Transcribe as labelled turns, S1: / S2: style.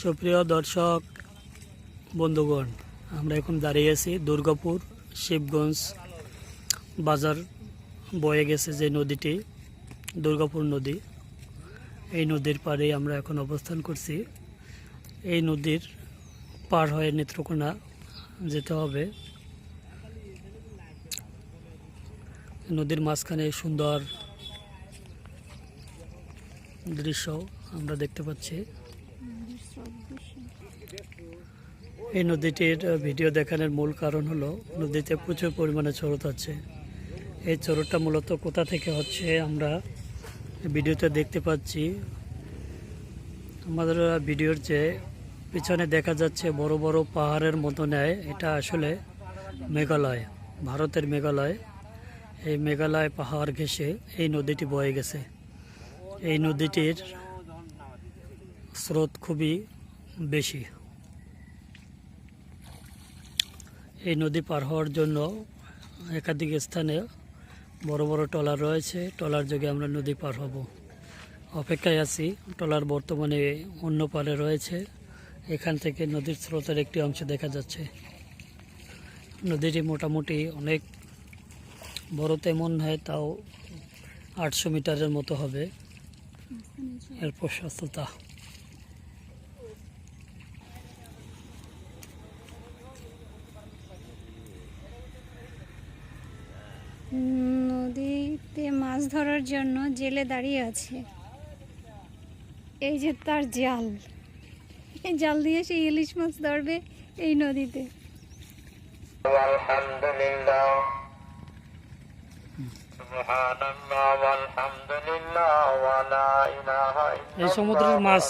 S1: সুপ্রিয় দর্শক, বন্ধুগণ, আমরা এখন দাঁড়িয়ে আছি দুর্গাপুর শিবগঞ্জ বাজার বয়ে গেছে যে নদীটি, দুর্গাপুর নদী। এই নদীর পাড়ে আমরা এখন অবস্থান করছি। এই নদীর পার হয়ে নেত্রকোনা যেতে হবে। নদীর মাঝখানে সুন্দর দৃশ্য আমরা দেখতে পাচ্ছি। এই নদীটির ভিডিও দেখানোর মূল কারণ হলো, নদীতে প্রচুর পরিমাণে চড়ত আছে। এই চড়তটা মূলত কোথা থেকে হচ্ছে আমরা ভিডিওতে দেখতে পাচ্ছি। আমাদের ভিডিওর যে পিছনে দেখা যাচ্ছে বড় বড় পাহাড়ের মতো নেয় এটা আসলে মেঘালয়, ভারতের মেঘালয়। এই মেঘালয় পাহাড় ঘেঁষে এই নদীটি বয়ে গেছে। এই নদীটির স্রোত খুবই বেশি। এই নদী পার হওয়ার জন্য একাধিক স্থানে বড় বড় ট্রলার রয়েছে। ট্রলার যোগে আমরা নদী পার হব। অপেক্ষায় আছি। ট্রলার বর্তমানে অন্য পারে রয়েছে। এখান থেকে নদীর স্রোতের একটি অংশ দেখা যাচ্ছে। নদীটি মোটামুটি অনেক বড় তেমন হয় তাও আটশো মিটারের মতো হবে। এর প্রশস্ততা।
S2: নদীতে মাছ ধরার জন্য জেলে দাঁড়িয়ে আছে। এই যে তার জাল। এই জাল দিয়ে সে ইলিশ মাছ ধরবে এই নদীতে।
S1: এই সমুদ্রের মাছ।